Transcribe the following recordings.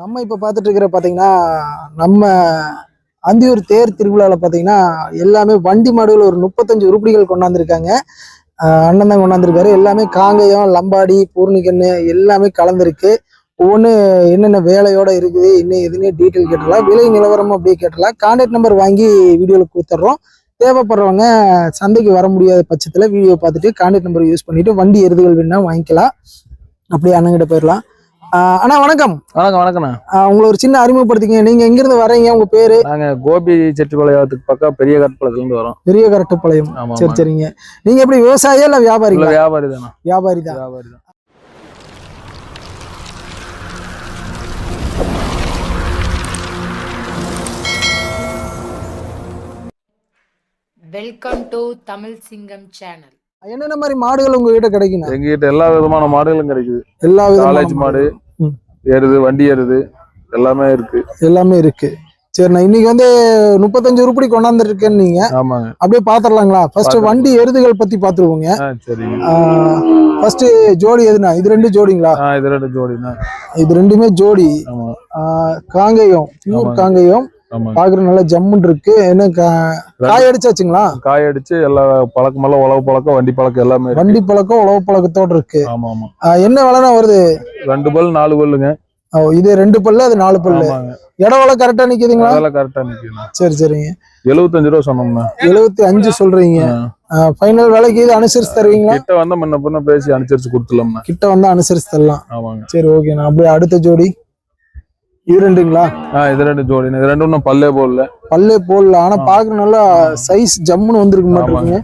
நம்ம இப்போ பார்த்துட்டு இருக்கிற பார்த்தீங்கன்னா நம்ம அந்தியூர் தேர் திருவிழாவில் பார்த்தீங்கன்னா எல்லாமே வண்டி மாடுகள் ஒரு முப்பத்தஞ்சு உருப்படிகள் கொண்டாந்துருக்காங்க. அண்ணன் தான் கொண்டாந்துருக்காரு. எல்லாமே காங்கயம் லம்பாடி பூர்ணிக்கண்ணு எல்லாமே கலந்துருக்கு. ஒவ்வொன்று என்னென்ன வேலையோட இருக்குது இன்னும் எதுனே டீட்டெயில் கேட்டலாம் விலை நிலவரமும் அப்படியே கேட்டலாம் கான்டாக்ட் நம்பர் வாங்கி வீடியோவில் கொடுத்துட்றோம். தேவைப்படுறவங்க சந்தைக்கு வர முடியாத பட்சத்தில் வீடியோ பார்த்துட்டு கான்டாக்ட் நம்பர் யூஸ் பண்ணிட்டு வண்டி எருதுகள் வேணால் வாங்கிக்கலாம். அப்படியே அண்ணங்கிட்ட போயிடலாம். அண்ணா வணக்கம். வணக்கம் வணக்கண்ணா ஆஹ் உங்களை ஒரு சின்ன அறிமுகப்படுத்திக்கங்க. நீங்க எங்கிருந்து வரீங்க? உங்க பேரு? நாங்க கோபி செட்டிப்பாளையத்துக்கு பக்கம் பெரிய கட்டப்பளத்துல இருந்து வரோம். பெரிய கரட்டுப்பாளையம் சரி சரிங்க. நீங்க எப்படி விவசாயியா இல்ல இல்ல வியாபாரிங்களா? வியாபாரி தானே வியாபாரி தான். வியாபாரி தான். வெல்கம் டு தமிழ் சிங்கம் சேனல் என்னென்ன மாதிரி மாடுகள் உங்ககிட்ட கிடைக்குண்ணா? எங்ககிட்ட எல்லா விதமான மாடுகளும் கிடைக்குது. எல்லா காலேஜ் மாடு. எருது வண்டி எருது எல்லாமே இருக்கு. எல்லாமே இருக்கு. சரிண்ணா இன்னைக்கு வந்து முப்பத்தஞ்சு உருப்படி கொண்டாந்துருக்கேன்னு நீங்க. ஆமாங்க. அப்படியே பாத்திரலாங்களா? ஃபர்ஸ்ட். வண்டி எருதுகள் பத்தி பாத்துருவோங்க. ஃபர்ஸ்ட் ஜோடி எதுனா இது ரெண்டு ஜோடிங்களா? இது ரெண்டு ஜோடிண்ணா. இது ரெண்டுமே ஜோடி. காங்கேயம் பியூர். காங்கேயம். ஆமாங்க. பாக்குற நல்லா ஜம்முன்னு இருக்கு. என்ன காய் அடிச்சாச்சுங்களா? காய் அடிச்சு எல்லா பழக்கமெல்லாம் உழவு பழக்கம் வண்டி பழக்கம் எல்லாமே வண்டி பழக்கம் உழவு பழக்கத்தோட இருக்கு. ஆமா ஆமா. என்ன விலைனா வருது? ரெண்டு பல் நாலு பல்லுங்க. ஓ, இது ரெண்டு பல்லு அது நாலு பல்லு? இடம் விலை கரெக்டா நிக்குதுங்களா? அதெல்லாம் கரெக்டா நிக்கணும் சரி சரிங்க. எழுபத்தஞ்சு ரூபா சொன்னோம்னா எழுபத்தி அஞ்சு சொல்றீங்க. ஃபைனல் விலைக்கு இது அனுசரிச்சு தருவீங்களா? கிட்ட வந்தா முன்ன பின்ன பேசி அனுசரிச்சு கொடுத்துலாம்ண்ணா கிட்ட வந்து அனுசரிச்சு தரலாம். ஆமாங்க. சரி ஓகேண்ணா அப்படியே அடுத்த ஜோடி. இது ரெண்டுங்களா? இது ரெண்டு ஜோடி. இது ரெண்டும் இன்னும் பல்லே போடல. பல்லே போடல. ஆனா பாக்குற நல்லா சைஸ் ஜம்முன்னு வந்திருக்கு மாட்டிருக்குங்க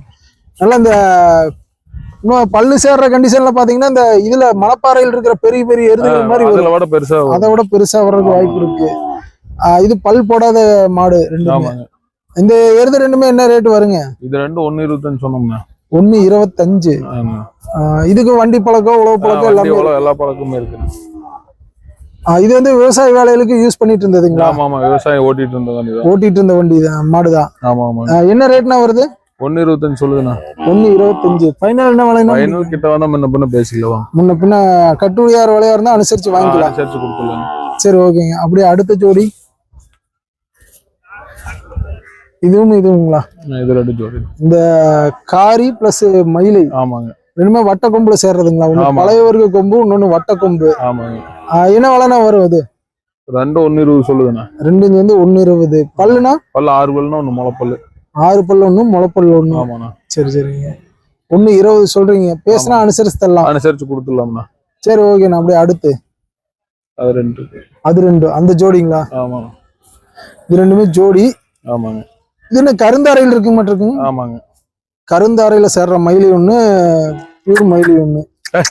நல்லா இந்த இன்னும் பல்லு சேர்ற கண்டிஷன்ல பாத்தீங்கன்னா இந்த இதுல மணப்பாறையில் இருக்கிற பெரிய பெரிய எருதுகள் மாதிரி அதுல விட பெருசா. அதை விட பெருசா வர்றதுக்கு வாய்ப்பு இருக்கு. இது பல் போடாத மாடு ரெண்டுமே. இந்த எருது ரெண்டுமே என்ன ரேட் வருங்க? இது ரெண்டு ஒண்ணு இருபத்தஞ்சு சொன்னோம்னா ஒன்னு இருபத்தஞ்சு. இதுக்கு வண்டி பழக்கம் உழவு பழக்கம் எல்லாமே எல்லா பழக்கமும் இருக்கு. இது வந்து விவசாய வேலைகளுக்கு யூஸ் பண்ணிட்டு இருந்ததுங்களா? ஆமா ஆமா விவசாயம் ஓட்டிட்டு இருந்த வண்டி ஓட்டிட்டு இருந்த வண்டி தான் மாடுதான் ஆமா ஆமா. என்ன ரேட்னா வருது? ஒண்ணு இருபத்தஞ்சு சொல்லுதுண்ணா. ஒன்னு இருபத்தஞ்சு. ஃபைனல் என்ன விலைன்னா ஐநூறு கிட்ட வந்தா முன்ன பின்ன பேசிக்கலாம்? முன்ன பின்ன கட்டுரையார் விலையா இருந்தா அனுசரிச்சு வாங்கிக்கலாம். அனுசரிச்சு கொடுத்துடலாம் சரி ஓகேங்க. அப்படியே அடுத்த ஜோடி. இதுவும் இதுவுங்களா? இது ரெண்டு ஜோடி. இந்த காரி பிளஸ் மயிலை. ஆமாங்க. ரெண்டுமே வட்ட கொம்புல சேர்றதுங்களா? ஒண்ணு ஆமா. பழைய வர்க்க கொம்பு இன்னொன்னு வட்ட கொம்பு ஆமாங்க. என்ன விலைனா வரும் அது ரெண்டு ஒண்ணு இருபது சொல்லுதுண்ணா. ரெண்டு வந்து ஒன்னு இருபது பல்லுனா பல்லு ஆறு பல்லுனா ஒண்ணு முளைப்பல்லு. ஆறு பல்லு ஒண்ணு முளைப்பல்லு ஒண்ணு. ஆமாண்ணா. சரி சரிங்க. ஒண்ணு இருபது சொல்றீங்க. பேசினா அனுசரிச்சு தரலாம். அனுசரிச்சு கொடுத்துடலாம்ண்ணா. சரி ஓகேண்ணா அப்படியே அடுத்து. அது ரெண்டு. அது ரெண்டு. அந்த ஜோடிங்களா? ஆமா இது ரெண்டுமே ஜோடி. ஆமாங்க. இது என்ன கருந்தாரையில் இருக்கு மட்டும் இருக்குங்க? ஆமாங்க. கருந்தாரையில சேர்ற மயிலி ஒண்ணு பியூர் மயிலி ஒண்ணு. ஏய்.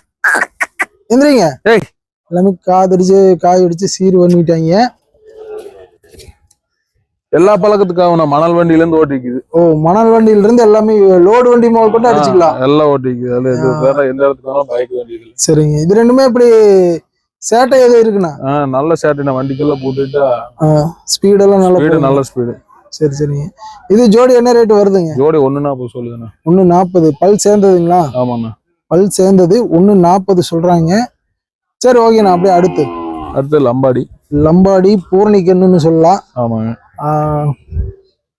எந்திரிங்க. ஏய். எல்லாமே காதடிச்சு காய் அடிச்சு சீர் பண்ணிட்டாங்க. எல்லா பழக்கத்துக்காக மணல் வண்டியில இருந்து ஓட்டிக்குது. ஓ மணல் வண்டியில இருந்து எல்லாமே லோடு வண்டி முதல் கொண்டு அடிச்சுக்கலாம். எல்லாம் ஓட்டிக்குது. அதுல எது எந்த இடத்துக்கு பைக் இல்லை சரிங்க. இது ரெண்டுமே இப்படி சேட்டை எதுவும் இருக்குண்ணா. நல்ல நான் வண்டிக்கெல்லாம் போட்டுட்டா ஸ்பீடெல்லாம் நல்லா ஸ்பீடு. நல்ல ஸ்பீடு சரி சரிங்க. இது ஜோடி என்ன ரேட் வருதுங்க? ஜோடி ஒண்ணுனா அப்போ சொல்லுங்கண்ணா ஒன்று நாற்பது பல் சேர்ந்ததுங்களா? ஆமாண்ணா. பல் சேர்ந்தது ஒன்று நாற்பது சொல்றாங்க. சரி ஓகேண்ணா அப்படியே அடுத்து. அடுத்து லம்பாடி. லம்பாடி பூர்ணிக்கண்ணுன்னு சொல்லலாம். ஆமாங்க.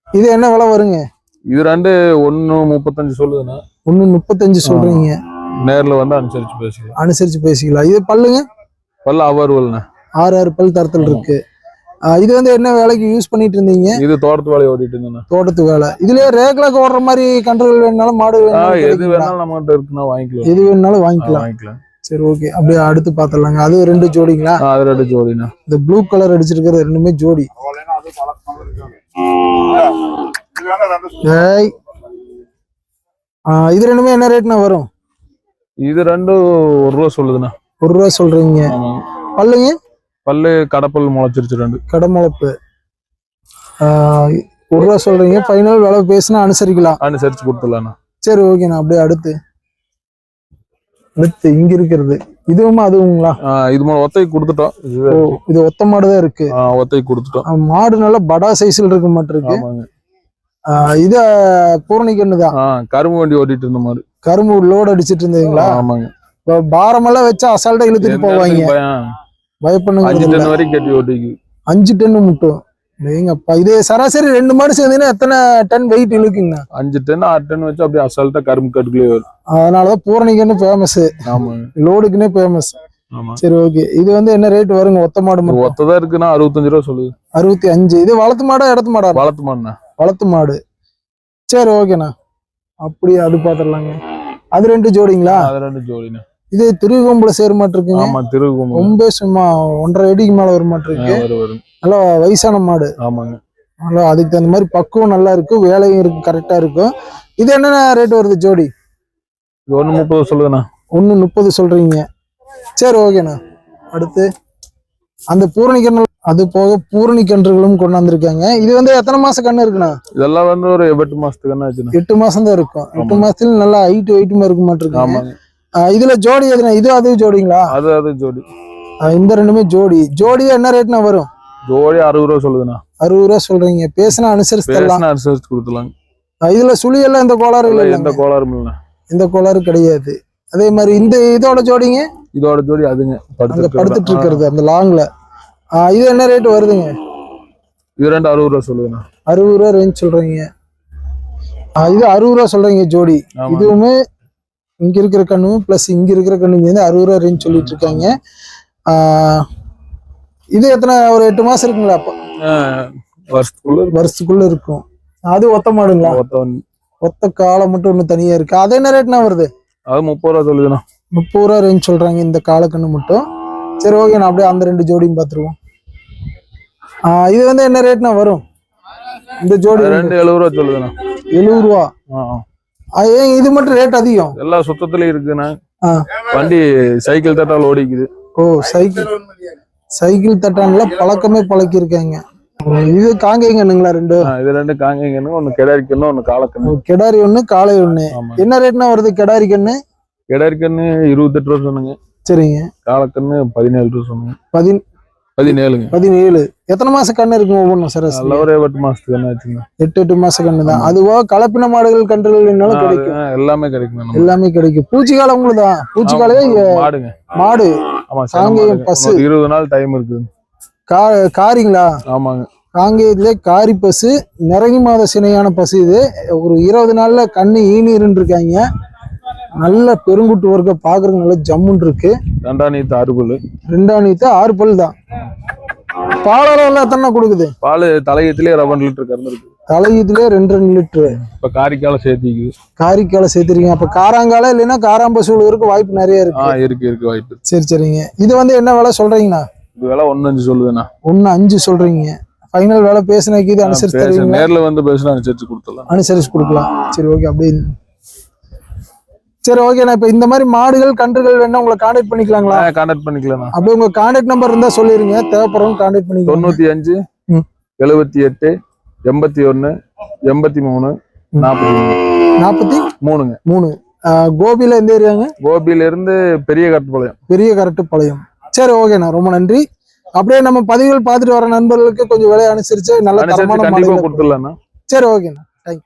இது என்ன விலை வருங்க? இது ரெண்டு ஒண்ணு முப்பத்தஞ்சு சொல்லுதுண்ணா. ஒன்று முப்பத்தஞ்சு சொல்றீங்க. நேர்ல வந்து அனுசரிச்சு பேசிக்கலாம். அனுசரிச்சு பேசிக்கலாம். இது பல்லுங்க? பல்ல அவர்வல்ண்ணா ஆறு ஆறு பல் தரத்தில். இருக்கு. இது வந்து என்ன வேலைக்கு யூஸ் பண்ணிட்டு இருந்தீங்க? இது தோட்டத்து வேலையை ஓட்டிட்டு இருந்தேண்ணா. தோட்டத்து வேலை. இதுலயே ரேக்லாக்கு ஓடுற மாதிரி கண்ட்ரோல் வேணுனாலும் மாடு எது? வேணாலும் நம்மகிட்ட இருக்குன்னா வாங்கிக்கலாம். எது வேணுனாலும் ஆ, வாங்கிக்கலாம். வாங்கிக்கலாம். சரி ஓகே அப்படியே அடுத்து பாத்திரலாங்க அது ரெண்டு ஜோடிங்களா? அது ரெண்டு ஜோடிண்ணா. இந்த ப்ளூ கலர் அடிச்சிருக்கிறது ரெண்டுமே ஜோடி. இது ரெண்டுமே என்ன ரேட்னா வரும்? இது ரெண்டும் ஒரு ரூபா சொல்லுதுண்ணா. ஒரு ரூபா சொல்றீங்க. பல்லுங்க? பல்லு கடப்பல் முளைச்சிருச்சு ரெண்டு. கடமுளப்பு. ஆஹ் ஒரு ரூபா சொல்றீங்க. ஃபைனல் விலை பேசினா அனுசரிக்கலாம். அனுசரிச்சு கொடுத்துடலாண்ணா. சரி ஓகேண்ணா அப்படியே அடுத்து. அடுத்து இங்க இருக்கிறது. இதுவுமா அதுவுங்களா? இது மூலம் ஒத்தைக்கு கொடுத்துட்டோம். இது ஒத்த மாடு தான் இருக்கு. ஆ, ஒத்தைக்கு கொடுத்துட்டோம். மாடு நல்லா படா சைஸ்ல இருக்க மாட்டிருக்கு இது பூரணிக்கண்ணு தான். ஆ கரும்பு வண்டி ஓட்டிட்டு இருந்த மாதிரி கரும்பு லோடு அடிச்சிட்டு இருந்தீங்களா? ஆமாங்க. இப்ப பாரமெல்லாம் வச்சு அசால்ட்டா இழுத்துட்டு போவாங்க. பயம்? அஞ்சு. டன் வரைக்கும் கட்டி ஓட்டிக்கு. அஞ்சு டன் மட்டும். எங்கப்பா? இது சராசரி ரெண்டு மாடு சேர்ந்தீங்கன்னா எத்தனை டன் வெயிட் இழுக்குங்கண்ணா அஞ்சு டன் ஆறு டன் வச்சு அப்படியே அசால்ட்டா கரும்பு கட்டுக்குள்ளே வரும். அதனாலதான் பூரணிக்கன்னு ஃபேமஸ் ஆமாங்க லோடுக்குன்னே ஃபேமஸ் ஆமா. சரி ஓகே இது வந்து என்ன ரேட் வருங்க? ஒத்த மாடு மட்டும்? ஒத்ததா இருக்குன்னா அறுபத்தஞ்சு ரூபா சொல்லுது. அறுபத்தி அஞ்சு. இது வளர்த்து மாடா இடத்து மாடா? வளர்த்து மாடுண்ணா. வளர்த்து மாடு. சரி ஓகேண்ணா அப்படி அது பாத்துடலாங்க அது ரெண்டு ஜோடிங்களா? அது ரெண்டு ஜோடிண்ணா. இது திருகோம்புல சேர மாட்டிருக்குங்க ஆமா திருகுமம் ரொம்ப சும்மா ஒன்றரை அடிக்கு மேல வர மாட்டிருக்கு நல்லா வயசான மாடு. ஆமாங்க. நல்லா அதுக்கு தகுந்த மாதிரி பக்குவம் நல்லா இருக்கு வேலையும் இருக்கு கரெக்டா இருக்கும். இது என்னென்ன ரேட் வருது ஜோடி? ஒண்ணு முப்பது சொல்லுங்கண்ணா. ஒன்று முப்பது சொல்றீங்க. சரி ஓகேண்ணா. அடுத்து அந்த பூரணி கன்று அது போக பூரணி கன்றுகளும் கொண்டாந்துருக்காங்க. இது வந்து எத்தனை மாச கண்ணு இருக்குண்ணா? இதெல்லாம் வந்து ஒரு எட்டு மாசத்துக்கு எட்டு மாசம் தான் இருக்கும். எட்டு. மாசத்துல நல்லா ஹைட் வெயிட்டுமா இருக்க மாட்டிருக்காங்க ஆமாங்க. இதுல ஜோடி எதுனா இது அது ஜோடிங்களா? அது அது ஜோடி. இந்த ரெண்டுமே ஜோடி. ஜோடியா என்ன ரேட்னா வரும்? ஜோடி அறுபது ரூபா சொல்லுதுண்ணா. அறுபது ரூபா சொல்றீங்க. பேசினா அனுசரிச்சு அனுசரிச்சு கொடுத்துலாங்க ஆஹ் இதுல சுழி எல்லாம் இந்த கோளாறு இல்லை எந்த கோளாறும் இல்லைண்ணா. இந்த கோளாறு கிடையாது. அதே மாதிரி இந்த இதோட ஜோடிங்க? இதோட ஜோடி அதுங்க படுத்துட்டு இருக்கிறது. அந்த லாங்ல. இது என்ன ரேட் வருதுங்க? இது ரெண்டு அறுபது ரூபா சொல்லுதுண்ணா. அறுபது ரூபா ரேஞ்ச் சொல்றீங்க. இது அறுபது ரூபா சொல்றீங்க ஜோடி. இதுவுமே இங்க இருக்கிற கண்ணும் பிளஸ் இங்க இருக்கிற கண்ணும் வந்து அறுபது ரூபா ரேஞ்ச் சொல்லிட்டு இருக்காங்க இது எத்தனை ஒரு எட்டு மாசம் இருக்குங்களா அப்ப? வருஷத்துக்குள்ள வருஷத்துக்குள்ள இருக்கும். அது ஒத்த மாடுங்களா? ஒருத்தவன் ஒத்த காலம் மட்டும் ஒண்ணு தனியா இருக்கு. அது என்ன ரேட்னா வருது? அது முப்பது ரூபா சொல்லுதுண்ணா. முப்பது ரூபா ரேஞ்ச் சொல்றாங்க இந்த காலக்கண்ணு மட்டும். சரி ஓகே நான் அப்படியே அந்த ரெண்டு ஜோடியும் பார்த்துருவோம் இது வந்து என்ன ரேட்னா வரும்? இந்த ஜோடி ரெண்டு எழுபது ரூபா சொல்லுதுண்ணா. எழுபது ரூபா? இது மட்டும் ரேட் அதிகம்? எல்லா சுத்தத்துலயும் இருக்குண்ணா. வண்டி சைக்கிள் தட்டால் ஓடிக்குது. ஓ சைக்கிள் சைக்கிள் தட்டான்ல பழக்கமே பழக்கியிருக்காங்க. ஓ, இது காங்கேங்கண்ணுங்களா ரெண்டு? இது ரெண்டு காங்கன்னு ஒண்ணு கிடாரிக்கண்ணு ஒண்ணு காலக்கண்ணு ஓ, கெடாரி ஒண்ணு காளை ஒண்ணு. என்ன ரேட்னா வருது கெடாரி கண்ணு? கிடாரிக்கண்ணு இருபத்தெட்டு ரூபா சொன்னுங்க. சரிங்க. காலக்கண்ணு பதினேழு ரூபா சொன்னுங்க. பதின் பதினேழுங்க. பதினேழு. எத்தனை மாச கண்ணு இருக்கும் ஒவ்வொன்றும்? சார் நல்ல ஒரு எட்டு மாசத்துக்கு ஆச்சுங்க எட்டு எட்டு மாச கண்ணு தான். அதுவோ கலப்பின மாடுகள் கன்றுகள் என்னாலும் கிடைக்கும். எல்லாமே கிடைக்கும். எல்லாமே கிடைக்கும். பூச்சிக்காலம் உங்களுக்கு தான் பூச்சிக்காலே மாடுங்க. மாடு. ஆமா காங்கேயம். பசு. இருபது நாள் டைம் இருக்குது. கா காரிங்களா? ஆமாங்க. காங்கேயத்திலே காரி பசு நிறங்கி மாத சினையான பசு இது. ஒரு இருபது நாள்ல கண்ணு ஈனீருன்னு இருக்காங்க நல்ல பெருங்குட்டு வர்க்க பாக்குறதுக்கு நல்ல ஜம்முன்னு இருக்கு. ரெண்டாம் நீத்து அறுபல் ரெண்டாம் நீத்து ஆறு பல் தான். பாலரம் எல்லாம் எத்தனை கொடுக்குது? பால் தலையத்திலே ரவன் லிட்டர் கறந்து இருக்கு. தலையீத்துலயே ரெண்டு ரெண்டு லிட்டரு. இப்ப காரிக்கால சேர்த்திக்குது. காரிக்கால சேர்த்துருக்கீங்க. அப்ப காராங்கால இல்லைன்னா காராம்பசு விழுவதற்கு வாய்ப்பு நிறைய இருக்கு. இருக்கு இருக்கு வாய்ப்பு சரி சரிங்க. இது வந்து என்ன விலை சொல்றீங்கண்ணா? இது விலை ஒன்னு அஞ்சு சொல்லுதுண்ணா. ஒன்னு அஞ்சு சொல்றீங்க. ஃபைனல் விலை பேசினக்கு இது அனுசரிச்சு நேர்ல வந்து பேசினா அனுசரிச்சு கொடுத்துடலாம். அனுசரிச்சு கொடுக்கலாம். சரி ஓகே. அப்படியே சரி ஓகேண்ணா இப்போ இந்த மாதிரி மாடுகள் கன்றுகள் வேணா உங்களை காண்டாக்ட் பண்ணிக்கலாங்களா? கான்டாக்ட் பண்ணிக்கலாம் அப்படியே உங்க காண்டாக்ட் நம்பர் இருந்தா சொல்லிருங்க. தேவைப்படுறவங்க காண்டாக்ட் பண்ணிக்கலாம் தொண்ணூத்தி அஞ்சு. எழுபத்தி எட்டு எண்பத்தி ஒண்ணு எண்பத்தி மூணு நாற்பத்தி நாற்பத்தி மூணுங்க. மூணு. கோபியில எந்த ஏரியாங்க? கோபியில இருந்து பெரிய கட்டுப்பாளையம் பெரிய கரெக்ட் பாளையம் சரி ஓகேண்ணா ரொம்ப நன்றி. அப்படியே நம்ம பதிவுகள் பார்த்துட்டு வர நண்பர்களுக்கு கொஞ்சம் விலையை அனுசரிச்சு நல்ல தரமான சரி ஓகேண்ணா தேங்க்யூ